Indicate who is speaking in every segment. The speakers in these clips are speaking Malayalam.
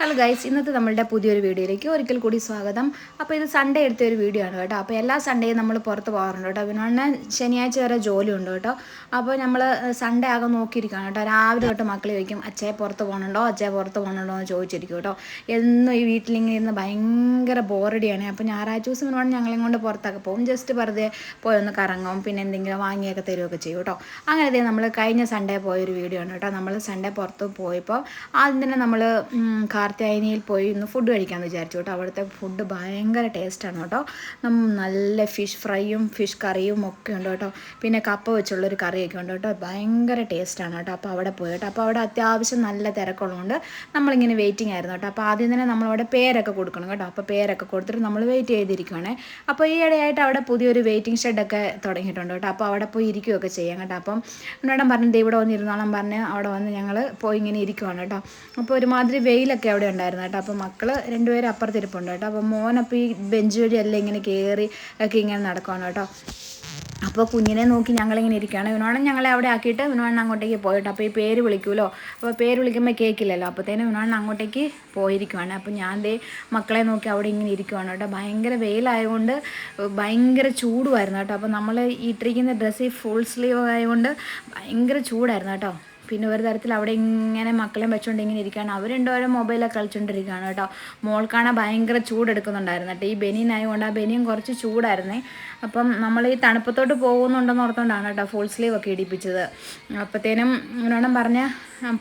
Speaker 1: ഹലോ ഗൈസ് ഇന്നത്തെ നമ്മളുടെ പുതിയൊരു വീഡിയോയിലേക്ക് ഒരിക്കൽ കൂടി സ്വാഗതം. അപ്പോൾ ഇത് സൺഡേ എടുത്ത ഒരു വീഡിയോ ആണ് കേട്ടോ. അപ്പോൾ എല്ലാ സൺഡേയും നമ്മൾ പുറത്ത് പോകാറുണ്ട് കേട്ടോ. പിന്നെ ശനിയാഴ്ച വരെ ജോലി ഉണ്ട് കേട്ടോ. അപ്പോൾ നമ്മൾ സൺഡേ ആകെ നോക്കിയിരിക്കുകയാണ് കേട്ടോ. രാവിലെ തൊട്ട് മക്കൾ ചോദിക്കും അച്ഛയെ പുറത്ത് പോകണുണ്ടോ? അച്ഛയെ പുറത്ത് പോകണുണ്ടോ? എന്ന് ചോദിച്ചിരിക്കും കേട്ടോ. എന്നും ഈ വീട്ടിലിങ്ങനെ ഇരുന്ന് ഭയങ്കര ബോറടിയാണ് അപ്പോൾ ഞായറാഴ്ച ദിവസം വേണമെങ്കിൽ ഞങ്ങളെയും കൊണ്ട് പുറത്തൊക്കെ പോകും ജസ്റ്റ് വെറുതെ പോയി ഒന്ന് കറങ്ങും. പിന്നെ എന്തെങ്കിലും വാങ്ങിയൊക്കെ തരുമൊക്കെ ചെയ്യും കേട്ടോ. അങ്ങനെ നമ്മൾ കഴിഞ്ഞ സൺഡേ പോയൊരു വീഡിയോ ആണ് കേട്ടോ. നമ്മൾ സൺഡേ പുറത്ത് പോയപ്പോൾ ആദ്യം തന്നെ നമ്മൾ കാർത്തിയായനിയിൽ പോയി ഇന്ന് ഫുഡ് കഴിക്കാമെന്ന് വിചാരിച്ചു കേട്ടോ. അവിടുത്തെ ഫുഡ് ഭയങ്കര ടേസ്റ്റാണ് കേട്ടോ. നല്ല ഫിഷ് ഫ്രൈയും ഫിഷ് കറിയും ഒക്കെ ഉണ്ട് കേട്ടോ. പിന്നെ കപ്പ വെച്ചുള്ളൊരു കറിയൊക്കെ ഉണ്ട് കേട്ടോ. ഭയങ്കര ടേസ്റ്റാണ് കേട്ടോ. അപ്പോൾ അവിടെ പോയി കേട്ടോ. അപ്പോൾ അവിടെ അത്യാവശ്യം നല്ല തിരക്കുള്ളതുകൊണ്ട് നമ്മളിങ്ങനെ വെയിറ്റിംഗ് ആയിരുന്നു കേട്ടോ. അപ്പോൾ ആദ്യം തന്നെ നമ്മളവിടെ പേരൊക്കെ കൊടുക്കണം കേട്ടോ. അപ്പോൾ പേരൊക്കെ കൊടുത്തിട്ട് നമ്മൾ വെയിറ്റ് ചെയ്തിരിക്കുകയാണേ അപ്പോൾ ഈ ഇടയായിട്ട് അവിടെ പുതിയൊരു വെയിറ്റിംഗ് ഷെഡൊക്കെ തുടങ്ങിയിട്ടുണ്ട് കേട്ടോ. അപ്പോൾ അവിടെ പോയി ഇരിക്കുകയൊക്കെ ചെയ്യാം കേട്ടോ. അപ്പം എന്നോടം പറഞ്ഞത് ഇവിടെ വന്നിരുന്നോളം. പറഞ്ഞ് അവിടെ വന്ന് ഞങ്ങൾ പോയി ഇങ്ങനെ ഇരിക്കുവാണ് കേട്ടോ. അപ്പോൾ ഒരുമാതിരി വെയിലൊക്കെ അവിടെ ഉണ്ടായിരുന്നു കേട്ടോ. അപ്പോൾ മക്കൾ രണ്ടുപേരും അപ്പുറത്തിരിപ്പുണ്ട് കേട്ടോ. അപ്പോൾ മോനപ്പോൾ ഈ ബെഞ്ച് വഴിയെല്ലാം ഇങ്ങനെ കയറി ഒക്കെ ഇങ്ങനെ നടക്കുവാണ് കേട്ടോ. അപ്പോൾ കുഞ്ഞിനെ നോക്കി ഞങ്ങളിങ്ങനെ ഇരിക്കുകയാണ്. വിനോണം ഞങ്ങളെ അവിടെ ആക്കിയിട്ട് വിനോദൻ അങ്ങോട്ടേക്ക് പോയിട്ട് അപ്പോൾ ഈ പേര് വിളിക്കുമല്ലോ അപ്പോൾ പേര് വിളിക്കുമ്പോൾ കേൾക്കില്ലല്ലോ അപ്പോഴത്തേനും വിനോദൻ അങ്ങോട്ടേക്ക് പോയിരിക്കുവാണ്. അപ്പോൾ ഞാൻ ദേ മക്കളെ നോക്കി അവിടെ ഇങ്ങനെ ഇരിക്കുവാണ് കേട്ടോ. ഭയങ്കര വെയിലായതുകൊണ്ട് ഭയങ്കര ചൂടുമായിരുന്നു കേട്ടോ. അപ്പോൾ നമ്മൾ ഇട്ടിരിക്കുന്ന ഡ്രസ്സ് ഫുൾ സ്ലീവ് ആയതുകൊണ്ട് ഭയങ്കര ചൂടായിരുന്നു കേട്ടോ. പിന്നെ ഒരു തരത്തിൽ അവിടെ ഇങ്ങനെ മക്കളെ വെച്ചുകൊണ്ട് ഇങ്ങനെ ഇരിക്കുകയാണ് അവർ രണ്ടുപേരും മൊബൈലൊക്കെ കളിച്ചുകൊണ്ടിരിക്കുകയാണ് കേട്ടോ. മോൾക്കാണ് ഭയങ്കര ചൂടെടുക്കുന്നുണ്ടായിരുന്നു കേട്ടോ. ഈ ബനിയനായതുകൊണ്ട് ആ ബനിയും കുറച്ച് ചൂടായിരുന്നേ. അപ്പം നമ്മൾ ഈ തണുപ്പത്തോട്ട് പോകുന്നുണ്ടെന്ന് ഓർത്തുകൊണ്ടാണ് കേട്ടോ ഫുൾ സ്ലീവ് ഒക്കെ ഇടിപ്പിച്ചത്. അപ്പോഴത്തേനും വേണം പറഞ്ഞ്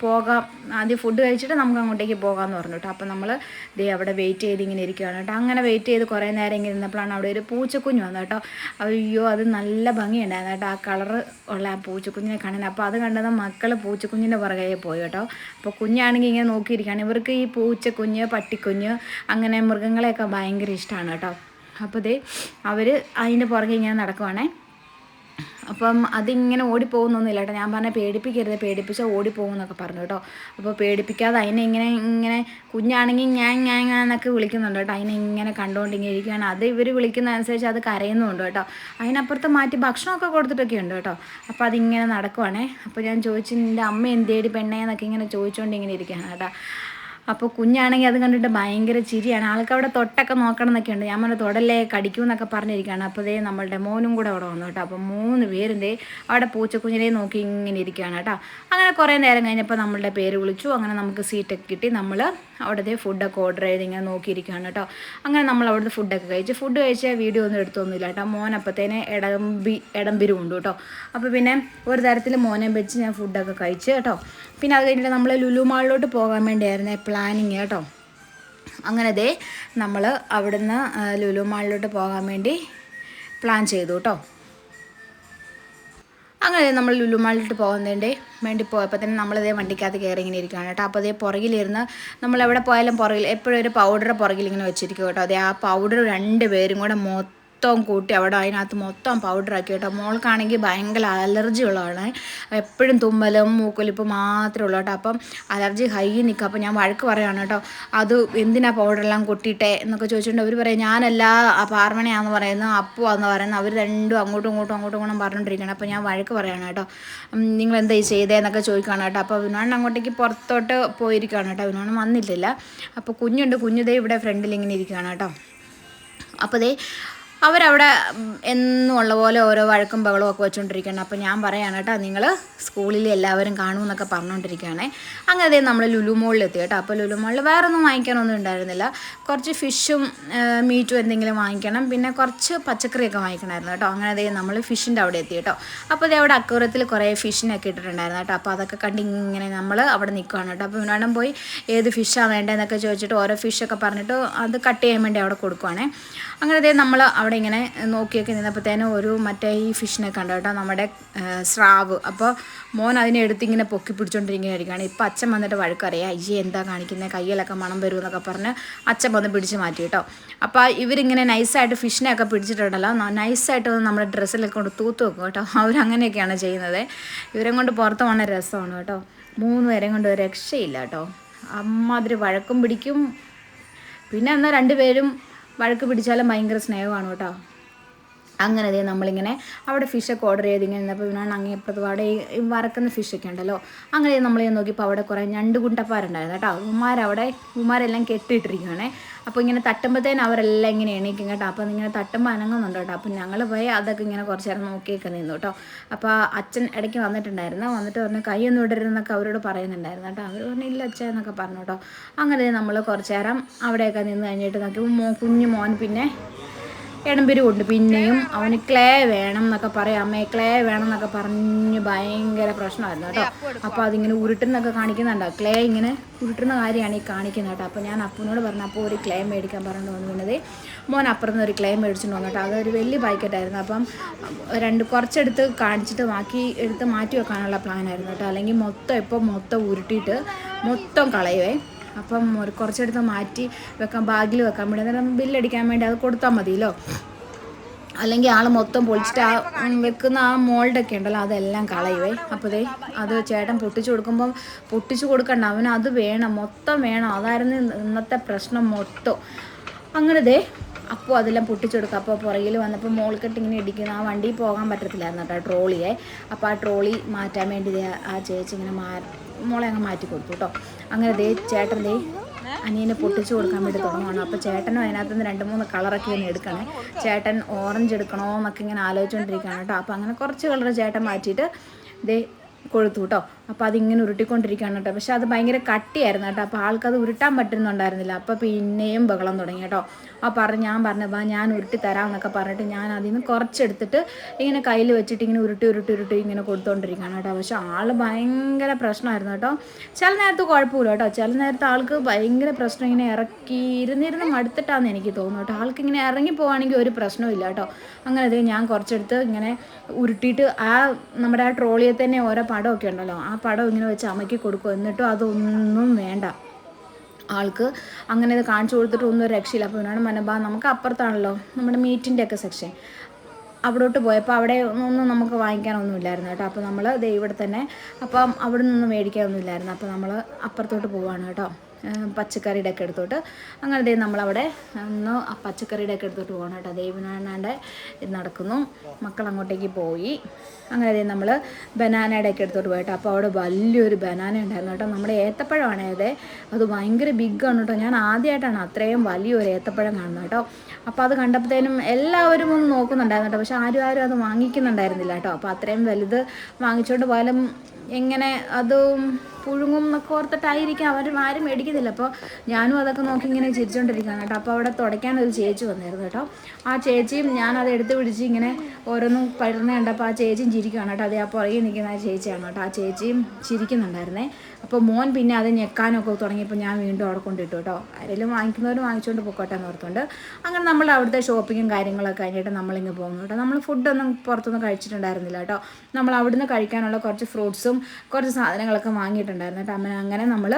Speaker 1: പോകാം. ആദ്യം ഫുഡ് കഴിച്ചിട്ട് നമുക്ക് അങ്ങോട്ടേക്ക് പോകാമെന്ന് പറഞ്ഞു കേട്ടോ. അപ്പം നമ്മൾ ദേ അവിടെ വെയിറ്റ് ചെയ്ത് ഇങ്ങനെ ഇരിക്കുകയാണ് കേട്ടോ. അങ്ങനെ വെയിറ്റ് ചെയ്ത് കുറേ നേരം ഇങ്ങനെ ഇരുന്നപ്പോഴാണ് അവിടെ ഒരു പൂച്ചക്കുഞ്ഞ് വന്നത് കേട്ടോ. അയ്യോ അത് നല്ല ഭംഗിയുണ്ടായിരുന്നു കേട്ടോ. ആ കളറ് ഉള്ള ആ പൂച്ചക്കുഞ്ഞിനെ കാണാൻ. അപ്പോൾ അത് കണ്ടത് മക്കൾ പൂച്ചക്കുഞ്ഞിന്റെ പുറകെ പോയി കേട്ടോ. അപ്പോൾ കുഞ്ഞാണെങ്കിൽ ഇങ്ങനെ നോക്കിയിരിക്കുകയാണ്. ഇവർക്ക് ഈ പൂച്ചക്കുഞ്ഞ് പട്ടിക്കുഞ്ഞ് അങ്ങനെ മൃഗങ്ങളെയൊക്കെ ഭയങ്കര ഇഷ്ടമാണ് കേട്ടോ. അപ്പോൾ ദേ അവർ അതിന്റെ പുറകെ ഇങ്ങനെ നടക്കുവാണേ. അപ്പം അതിങ്ങനെ ഓടിപ്പോകുന്നൊന്നുമില്ല കേട്ടോ. ഞാൻ പറഞ്ഞ പേടിപ്പിക്കരുത് പേടിപ്പിച്ചാൽ ഓടിപ്പോകുമെന്നൊക്കെ പറഞ്ഞു കേട്ടോ. അപ്പോൾ പേടിപ്പിക്കാതെ അതിനെ ഇങ്ങനെ ഇങ്ങനെ കുഞ്ഞാണെങ്കിൽ ഞാൻ ഞാൻ ഞാൻ എന്നൊക്കെ വിളിക്കുന്നുണ്ട് കേട്ടോ. അതിനെ ഇങ്ങനെ കണ്ടുകൊണ്ടിങ്ങനെ ഇരിക്കുകയാണ്. അത് ഇവർ വിളിക്കുന്ന അനുസരിച്ച് അത് കരയുന്നുണ്ട് കേട്ടോ. അതിനപ്പുറത്ത് മാറ്റി ഭക്ഷണമൊക്കെ കൊടുത്തിട്ടൊക്കെ ഉണ്ട് കേട്ടോ. അപ്പോൾ അതിങ്ങനെ നടക്കുവാണേ. അപ്പോൾ ഞാൻ ചോദിച്ചു നിന്റെ അമ്മ എന്തേടി പെണ്ണേ? എന്നൊക്കെ ഇങ്ങനെ ചോദിച്ചുകൊണ്ട് ഇങ്ങനെ ഇരിക്കുകയാണ് കേട്ടോ. അപ്പോൾ കുഞ്ഞാണെങ്കിൽ അത് കണ്ടിട്ട് ഭയങ്കര ചിരിയാണ്. ആൾക്ക് അവിടെ തൊട്ടൊക്കെ നോക്കണം എന്നൊക്കെ ഉണ്ട്. ഞാൻ പറഞ്ഞ തൊടല്ലേ കടിക്കൂ എന്നൊക്കെ പറഞ്ഞിരിക്കുകയാണ്. അപ്പോൾ ദേ നമ്മളുടെ മോനും കൂടെ അവിടെ വന്നു കേട്ടോ. അപ്പോൾ മൂന്ന് പേരും ദേ അവിടെ പൂച്ചക്കുഞ്ഞിനെ നോക്കി ഇങ്ങനെ ഇരിക്കുകയാണ് കേട്ടോ. അങ്ങനെ കുറേ നേരം കഴിഞ്ഞപ്പോൾ നമ്മളുടെ പേര് വിളിച്ചു. അങ്ങനെ നമുക്ക് സീറ്റൊക്കെ കിട്ടി. നമ്മൾ അവിടുത്തെ ഫുഡൊക്കെ ഓർഡർ ചെയ്ത് ഇങ്ങനെ നോക്കിയിരിക്കുകയാണ് കേട്ടോ. അങ്ങനെ നമ്മൾ അവിടുത്തെ ഫുഡൊക്കെ കഴിച്ച്. ഫുഡ് കഴിച്ച വീഡിയോ ഒന്നും എടുത്തൊന്നുമില്ല കേട്ടോ. മോൻ അപ്പത്തേനെ ഇടമ്പി ഇടമ്പിരും ഉണ്ട് കേട്ടോ. അപ്പോൾ പിന്നെ ഒരു തരത്തിൽ മോനെ വെച്ച് ഞാൻ ഫുഡൊക്കെ കഴിച്ച് കേട്ടോ. പിന്നെ അത് കഴിഞ്ഞിട്ട് നമ്മൾ ലുലു മാളിലോട്ട് പോകാൻ വേണ്ടിയായിരുന്നു. പ്ലാനിങ് കേട്ടോ അങ്ങനെ ദേ നമ്മൾ അവിടുന്ന് ലുലു മാളിലോട്ട് പോകാൻ വേണ്ടി പ്ലാൻ ചെയ്തു കേട്ടോ അങ്ങനെ നമ്മൾ ലുലു മാളിലോട്ട് പോകുന്നതിന്റെ വേണ്ടി പോയപ്പോൾ തന്നെ നമ്മളിതേ വണ്ടിക്കകത്ത് കയറി ഇങ്ങനെ ഇരിക്കുകയാണ് കേട്ടോ അപ്പോൾ അതേ പുറകിലിരുന്ന് നമ്മൾ എവിടെ പോയാലും പുറകിൽ എപ്പോഴും ഒരു പൗഡർ പുറകിൽ ഇങ്ങനെ വെച്ചിരിക്കും കേട്ടോ അതേ ആ പൗഡർ രണ്ട് പേരും കൂടെ മൊത്തം മൊത്തം കൂട്ടി അവിടെ അതിനകത്ത് മൊത്തം പൗഡർ ആക്കി കേട്ടോ. മോൾക്കാണെങ്കിൽ ഭയങ്കര അലർജി ഉള്ളതാണ്. എപ്പോഴും തുമ്മലും മൂക്കൊലിപ്പ് മാത്രമേ ഉള്ളൂ കേട്ടോ. അപ്പം അലർജി ഹൈ നിൽക്കുക അപ്പം ഞാൻ വഴക്ക് പറയുകയാണ് കേട്ടോ. അത് എന്തിനാ പൗഡറെല്ലാം കൊട്ടിയിട്ടേ എന്നൊക്കെ ചോദിച്ചിട്ടുണ്ട് അവർ പറയും ഞാനല്ല പാർമണയാന്ന് പറയുന്നത് അപ്പു എന്ന് പറയുന്നത് അവർ രണ്ടും അങ്ങോട്ടും ഇങ്ങോട്ടും അങ്ങോട്ടും ഇങ്ങോട്ടും പറഞ്ഞുകൊണ്ടിരിക്കുകയാണ്. അപ്പോൾ ഞാൻ വഴക്ക് പറയുകയാണ് കേട്ടോ. നിങ്ങൾ എന്താ ഈ ചെയ്തേന്നൊക്കെ ചോദിക്കുകയാണ് കേട്ടോ. അപ്പോൾ വിനോൺ അങ്ങോട്ടേക്ക് പുറത്തോട്ട് പോയിരിക്കുകയാണ് കേട്ടോ. വിനോൺ വന്നിട്ടില്ല. അപ്പോൾ കുഞ്ഞുണ്ട്. കുഞ്ഞുതേ ഇവിടെ ഫ്രണ്ടിൽ ഇങ്ങനെ ഇരിക്കുകയാണ് കേട്ടോ. അപ്പോൾ ദേ അവരവിടെ എന്നും ഉള്ള പോലെ ഓരോ വഴക്കും ബഹളവും ഒക്കെ വെച്ചുകൊണ്ടിരിക്കുകയാണ് അപ്പോൾ ഞാൻ പറയാണ് കേട്ടോ നിങ്ങൾ സ്കൂളിൽ എല്ലാവരും കാണുമെന്നൊക്കെ പറഞ്ഞുകൊണ്ടിരിക്കുകയാണേ അങ്ങനെ നമ്മൾ ലുലു മോളിൽ എത്തി കേട്ടോ. അപ്പോൾ ലുലു മോളിൽ വേറെ ഒന്നും വാങ്ങിക്കാനൊന്നും ഉണ്ടായിരുന്നില്ല. കുറച്ച് ഫിഷും മീറ്റും എന്തെങ്കിലും വാങ്ങിക്കണം. പിന്നെ കുറച്ച് പച്ചക്കറിയൊക്കെ വാങ്ങിക്കണമായിരുന്നു കേട്ടോ. അങ്ങനെ അതേ നമ്മൾ ഫിഷിന്റെ അവിടെ എത്തി കേട്ടോ. അപ്പോൾ അതേ അവിടെ അക്കൂറത്തിൽ കുറേ ഫിഷിനൊക്കെ ഇട്ടിട്ടുണ്ടായിരുന്നു കേട്ടോ. അപ്പോൾ അതൊക്കെ കണ്ട് ഇങ്ങനെ നമ്മൾ അവിടെ നിൽക്കുകയാണ് കേട്ടോ. അപ്പോൾ വേണം പോയി ഏത് ഫിഷാണ് വേണ്ടതെന്നൊക്കെ ചോദിച്ചിട്ട് ഓരോ ഫിഷൊക്കെ പറഞ്ഞിട്ട് അത് കട്ട് ചെയ്യാൻ വേണ്ടി അവിടെ കൊടുക്കുവാണേ. അങ്ങനെ അതേ നമ്മൾ അവിടെ ഇങ്ങനെ നോക്കിയൊക്കെ നിന്നപ്പോഴത്തേനും ഒരു മറ്റേ ഈ ഫിഷിനെ കണ്ടു കേട്ടോ നമ്മുടെ സ്രാവ്. അപ്പോൾ മോൻ അതിനെ എടുത്ത് ഇങ്ങനെ പൊക്കി പിടിച്ചോണ്ടിരിക്കുകയായിരിക്കുകയാണ്. ഇപ്പം അച്ഛൻ വന്നിട്ട് വഴക്കറിയാം അയ്യേ എന്താ കാണിക്കുന്നത് കയ്യിലൊക്കെ മണം വരും എന്നൊക്കെ പറഞ്ഞ് അച്ഛൻ വന്ന് പിടിച്ച് മാറ്റി കേട്ടോ. അപ്പോൾ ഇവരിങ്ങനെ നൈസായിട്ട് ഫിഷിനെയൊക്കെ പിടിച്ചിട്ടുണ്ടല്ലോ നൈസായിട്ട് നമ്മുടെ ഡ്രസ്സിലൊക്കെ കൊണ്ട് തൂത്ത് വെക്കും കേട്ടോ. അവരങ്ങനെയൊക്കെയാണ് ചെയ്യുന്നത്. ഇവരെ കൊണ്ട് പുറത്ത് പോകുന്ന രസമാണ് കേട്ടോ. മൂന്ന് പേരെയും കൊണ്ട് രക്ഷയില്ല കേട്ടോ. അമ്മാതിരി വഴക്കും പിടിക്കും. പിന്നെ എന്നാൽ രണ്ടുപേരും വഴക്ക് പിടിച്ചാലും ഭയങ്കര സ്നേഹമാണ് കേട്ടോ. അങ്ങനെ അതേ നമ്മളിങ്ങനെ അവിടെ ഫിഷൊക്കെ ഓർഡർ ചെയ്ത് ഇങ്ങനെ നിന്നപ്പോൾ ഇവനാണ് അങ്ങേ ഇപ്പുറത്ത് അവിടെ ഈ വറക്കുന്ന ഫിഷൊക്കെ ഉണ്ടല്ലോ. അങ്ങനെ നമ്മൾ നോക്കിയപ്പോൾ അവിടെ കുറേ ഞണ്ട് കുണ്ടപ്പാരുണ്ടായിരുന്നു കേട്ടോ. ഉമാരവിടെ ഉമാരെല്ലാം കെട്ടിയിട്ടിരിക്കുകയാണ് അപ്പോൾ ഇങ്ങനെ തട്ടുമ്പോഴത്തേനും അവരെല്ലാം ഇങ്ങനെ എണീക്കും കേട്ടോ. അപ്പോൾ ഇങ്ങനെ തട്ടുമ്പോൾ അനങ്ങുന്നുണ്ട് കേട്ടോ. അപ്പോൾ ഞങ്ങൾ പോയി അതൊക്കെ ഇങ്ങനെ കുറച്ച് നേരം നോക്കിയൊക്കെ നിന്നു കേട്ടോ. അപ്പോൾ അച്ഛൻ ഇടയ്ക്ക് വന്നിട്ടുണ്ടായിരുന്നു. വന്നിട്ട് പറഞ്ഞു കൈയൊന്നും ഇടരുതെന്നൊക്കെ അവരോട് പറയുന്നുണ്ടായിരുന്നു കേട്ടോ. അവർ പറഞ്ഞു ഇല്ല അച്ഛൻ എന്നൊക്കെ പറഞ്ഞു കേട്ടോ. അങ്ങനെ നമ്മൾ കുറച്ച് നേരം അവിടെയൊക്കെ നിന്ന് കഴിഞ്ഞിട്ട് നോക്കി കുഞ്ഞു മോൻ പിന്നെ എടമ്പേര് കൊണ്ട് പിന്നെയും അവന് ക്ലേ വേണം എന്നൊക്കെ പറയാം. അമ്മയെ ക്ലേ വേണം എന്നൊക്കെ പറഞ്ഞ് ഭയങ്കര പ്രശ്നമായിരുന്നു കേട്ടോ. അപ്പോൾ അതിങ്ങനെ ഉരുട്ടുന്നൊക്കെ കാണിക്കുന്നുണ്ടോ. ക്ലേ ഇങ്ങനെ ഉരുട്ടുന്ന കാര്യമാണ് ഈ കാണിക്കുന്നത് കേട്ടോ. അപ്പോൾ ഞാൻ അപ്പനോട് പറഞ്ഞു അപ്പോൾ ഒരു ക്ലേ മേടിക്കാൻ പറഞ്ഞു വന്നു വീണത് മോൻ അപ്പുറത്ത് ഒരു ക്ലേ മേടിച്ചിട്ട് വന്നു അതൊരു വലിയ പാക്കറ്റായിരുന്നു അപ്പം രണ്ട് കുറച്ചെടുത്ത് കാണിച്ചിട്ട് ബാക്കി എടുത്ത് മാറ്റി വെക്കാനുള്ള പ്ലാനായിരുന്നു കേട്ടോ. അല്ലെങ്കിൽ മൊത്തം ഇപ്പോൾ മൊത്തം ഉരുട്ടിയിട്ട് മൊത്തം കളയുവേ. അപ്പം ഒരു കുറച്ചെടുത്ത് മാറ്റി വെക്കാൻ ബാഗിൽ വെക്കാൻ വേണ്ടി അന്നേരം ബില്ലടിക്കാൻ വേണ്ടി അത് കൊടുത്താൽ മതിയല്ലോ. അല്ലെങ്കിൽ ആൾ മൊത്തം പൊളിച്ചിട്ട് ആ വെക്കുന്ന ആ മോൾഡൊക്കെ ഉണ്ടല്ലോ അതെല്ലാം കളയുവേ. അപ്പോൾ ദേ അത് ചേട്ടൻ പൊട്ടിച്ചു കൊടുക്കുമ്പം പൊട്ടിച്ചു കൊടുക്കണ്ട അവന് അത് വേണം മൊത്തം വേണം. അതായിരുന്നു ഇന്നത്തെ പ്രശ്നം മൊത്തം. അങ്ങനെ ദേ അപ്പോൾ അതെല്ലാം പൊട്ടിച്ചു കൊടുക്കുക അപ്പോൾ പുറകിൽ വന്നപ്പോൾ മോൾക്കെട്ട് ഇങ്ങനെ ഇടിക്കുന്നു ആ വണ്ടിയിൽ പോകാൻ പറ്റത്തില്ലായിരുന്നു കേട്ടോ ട്രോളിയെ. അപ്പോൾ ആ ട്രോളി മാറ്റാൻ വേണ്ടി ആ ചേച്ചി ഇങ്ങനെ മാ മോളെ അങ്ങ് മാറ്റി കൊടുത്തു കേട്ടോ. അങ്ങനെ ദേ ചേട്ടൻ ദേ അനിയനെ പൊട്ടിച്ചു കൊടുക്കാൻ വേണ്ടി തുടങ്ങുകയാണ് അപ്പോൾ ചേട്ടനും അതിനകത്ത് നിന്ന് രണ്ട് മൂന്ന് കളറൊക്കെ ഒന്ന് എടുക്കണേ. ചേട്ടൻ ഓറഞ്ച് എടുക്കണോ എന്നൊക്കെ ഇങ്ങനെ ആലോചിച്ചുകൊണ്ടിരിക്കുകയാണ് കേട്ടോ. അപ്പോൾ അങ്ങനെ കുറച്ച് കളർ ചേട്ടൻ മാറ്റിയിട്ട് ദേ കൊഴുത്തു കേട്ടോ. അപ്പോൾ അതിങ്ങനെ ഉരുട്ടിക്കൊണ്ടിരിക്കുകയാണ് കേട്ടോ. പക്ഷെ അത് ഭയങ്കര കട്ടിയായിരുന്നു കേട്ടോ. അപ്പോൾ ആൾക്കത് ഉരുട്ടാൻ പറ്റുന്നുണ്ടായിരുന്നില്ല. അപ്പോൾ പിന്നെയും ബഹളം തുടങ്ങി കേട്ടോ. ആ പറഞ്ഞ് ഞാൻ പറഞ്ഞു വാ ഞാൻ ഉരുട്ടി തരാമെന്നൊക്കെ പറഞ്ഞിട്ട് ഞാൻ അതിൽ നിന്ന് കുറച്ചെടുത്തിട്ട് ഇങ്ങനെ കയ്യിൽ വെച്ചിട്ട് ഇങ്ങനെ ഉരുട്ടി ഉരുട്ടി ഉരുട്ടി ഇങ്ങനെ കൊടുത്തുകൊണ്ടിരിക്കുകയാണ് കേട്ടോ. പക്ഷെ ആൾ ഭയങ്കര പ്രശ്നമായിരുന്നു കേട്ടോ. ചില നേരത്ത് കുഴപ്പമില്ല കേട്ടോ. ചില നേരത്ത് ആൾക്ക് ഭയങ്കര പ്രശ്നം ഇങ്ങനെ ഇറക്കി ഇരുന്നിരുന്ന് മടുത്തിട്ടാന്ന് എനിക്ക് തോന്നുന്നു കേട്ടോ. ആൾക്ക് ഇങ്ങനെ ഇറങ്ങി പോകുകയാണെങ്കിൽ ഒരു പ്രശ്നവും ഇല്ല കേട്ടോ. അങ്ങനെ അത് ഞാൻ കുറച്ചെടുത്ത് ഇങ്ങനെ ഉരുട്ടിയിട്ട് ആ നമ്മുടെ ആ ട്രോളിയെ തന്നെ ഓരോ പടമൊക്കെ ഉണ്ടല്ലോ. ആ പടം ഇങ്ങനെ വെച്ച് അമ്മയ്ക്ക് കൊടുക്കും. എന്നിട്ടും അതൊന്നും വേണ്ട. ആൾക്ക് അങ്ങനെ ഇത് കാണിച്ചു കൊടുത്തിട്ട് ഒന്നും രക്ഷയില്ല. അപ്പോൾ ഇവനാണ് മനബാ. നമുക്ക് അപ്പുറത്താണല്ലോ നമ്മുടെ മീറ്റിന്റെ ഒക്കെ സെക്ഷൻ അവിടോട്ട് പോയപ്പോൾ അവിടെ ഒന്നും നമുക്ക് വാങ്ങിക്കാനൊന്നും ഇല്ലായിരുന്നു കേട്ടോ. അപ്പോൾ നമ്മൾ ഇവിടെ തന്നെ അപ്പം അവിടെ നിന്നൊന്നും മേടിക്കാനൊന്നും ഇല്ലായിരുന്നു. അപ്പോൾ നമ്മൾ അപ്പുറത്തോട്ട് പോവാണ് കേട്ടോ. പച്ചക്കറിയുടെ ഒക്കെ എടുത്തോട്ട് അങ്ങനെ ദേ നമ്മളവിടെ ഒന്ന് പച്ചക്കറിയുടെ ഒക്കെ എടുത്തോട്ട് പോകണം കേട്ടോ. ദൈവനാണ്ട് ഇത് നടക്കുന്നു. മക്കൾ അങ്ങോട്ടേക്ക് പോയി. അങ്ങനെ ദേ നമ്മൾ ബനാനയുടെ ഒക്കെ എടുത്തോട്ട് പോയിട്ട് അപ്പോൾ അവിടെ വലിയൊരു ബനാന ഉണ്ടായിരുന്നു കേട്ടോ. നമ്മുടെ ഏത്തപ്പഴമാണ് അതെ അത് ഭയങ്കര ബിഗാണ് കേട്ടോ. ഞാൻ ആദ്യമായിട്ടാണ് അത്രയും വലിയൊരു ഏത്തപ്പഴം കാണുന്നത് കേട്ടോ. അപ്പോൾ അത് കണ്ടപ്പോഴത്തേനും എല്ലാവരും ഒന്ന് നോക്കുന്നുണ്ടായിരുന്നു കേട്ടോ. പക്ഷെ ആരും ആരും അത് വാങ്ങിക്കുന്നുണ്ടായിരുന്നില്ല കേട്ടോ. അപ്പോൾ അത്രയും വലുത് വാങ്ങിച്ചുകൊണ്ട് പോയാലും എങ്ങനെ അത് പുഴുങ്ങും എന്നൊക്കെ ഓർത്തിട്ടായിരിക്കും അവർ ആരും മേടിക്കുന്നില്ല അപ്പോൾ ഞാനും അതൊക്കെ നോക്കി ഇങ്ങനെ ചിരിച്ചുകൊണ്ടിരിക്കുകയാണ് കേട്ടോ. അപ്പോൾ അവിടെ തുടയ്ക്കാൻ ഒരു ചേച്ചി വന്നിരുന്നു കേട്ടോ. ആ ചേച്ചിയും ഞാൻ അത് എടുത്ത് പിടിച്ച് ഇങ്ങനെ ഓരോന്നും പടർന്നേ കണ്ടപ്പോൾ ആ ചേച്ചിയും ചിരിക്കുകയാണ് കേട്ടോ. അതേ ആ പുറകെ നിൽക്കുന്ന ആ ചേച്ചിയാണ് കേട്ടോ. ആ ചേച്ചിയും ചിരിക്കുന്നുണ്ടായിരുന്നേ. അപ്പോൾ മോൻ പിന്നെ അത് ഞെക്കാനൊക്കെ തുടങ്ങിയപ്പോൾ ഞാൻ വീണ്ടും അവിടെ കൊണ്ടിട്ടു കേട്ടോ. ആരെങ്കിലും വാങ്ങിക്കുന്നവർ വാങ്ങിച്ചുകൊണ്ട് പൊക്കോട്ടെ എന്ന് ഓർത്തുകൊണ്ട് അങ്ങനെ നമ്മൾ അവിടുത്തെ ഷോപ്പിങ്ങും കാര്യങ്ങളൊക്കെ കഴിഞ്ഞിട്ട് നമ്മളിങ്ങ് പോകുന്നു കേട്ടോ. നമ്മൾ ഫുഡൊന്നും പുറത്തൊന്നും കഴിച്ചിട്ടുണ്ടായിരുന്നില്ല കേട്ടോ. നമ്മൾ അവിടുന്ന് കഴിക്കാനുള്ള കുറച്ച് ഫ്രൂട്ട്സും കുറച്ച് സാധനങ്ങളൊക്കെ വാങ്ങിയിട്ടുണ്ടായിരുന്നു കേട്ടോ അങ്ങനെ നമ്മൾ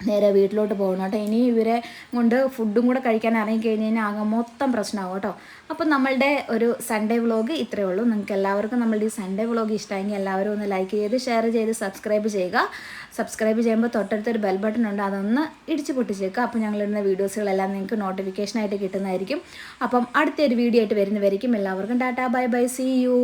Speaker 1: നേരെ വീട്ടിലോട്ട് പോകണം കേട്ടോ. ഇനി ഇവരെ കൊണ്ട് ഫുഡും കൂടെ കഴിക്കാൻ ഇറങ്ങിക്കഴിഞ്ഞ് കഴിഞ്ഞാൽ ആകെ മൊത്തം പ്രശ്നമാകും കേട്ടോ. അപ്പം നമ്മളുടെ ഒരു സൺഡേ വ്ളോഗ് ഇത്രയേ ഉള്ളൂ. നിങ്ങൾക്ക് എല്ലാവർക്കും നമ്മളുടെ ഈ സൺഡേ വ്ളോഗ് ഇഷ്ടമെങ്കിൽ എല്ലാവരും ഒന്ന് ലൈക്ക് ചെയ്ത് ഷെയർ ചെയ്ത് സബ്സ്ക്രൈബ് ചെയ്യുക. സബ്സ്ക്രൈബ് ചെയ്യുമ്പോൾ തൊട്ടടുത്തൊരു ബെൽ ബട്ടൺ ഉണ്ട്. അതൊന്ന് ഇടിച്ച് പൊട്ടിച്ചേക്കുക. അപ്പോൾ ഞങ്ങളിടുന്ന വീഡിയോസുകളെല്ലാം നിങ്ങൾക്ക് നോട്ടിഫിക്കേഷനായിട്ട് കിട്ടുന്നതായിരിക്കും. അപ്പം അടുത്തൊരു വീഡിയോ ആയിട്ട് വരുന്നവരിക്കും എല്ലാവർക്കും Tata. Bye bye. See you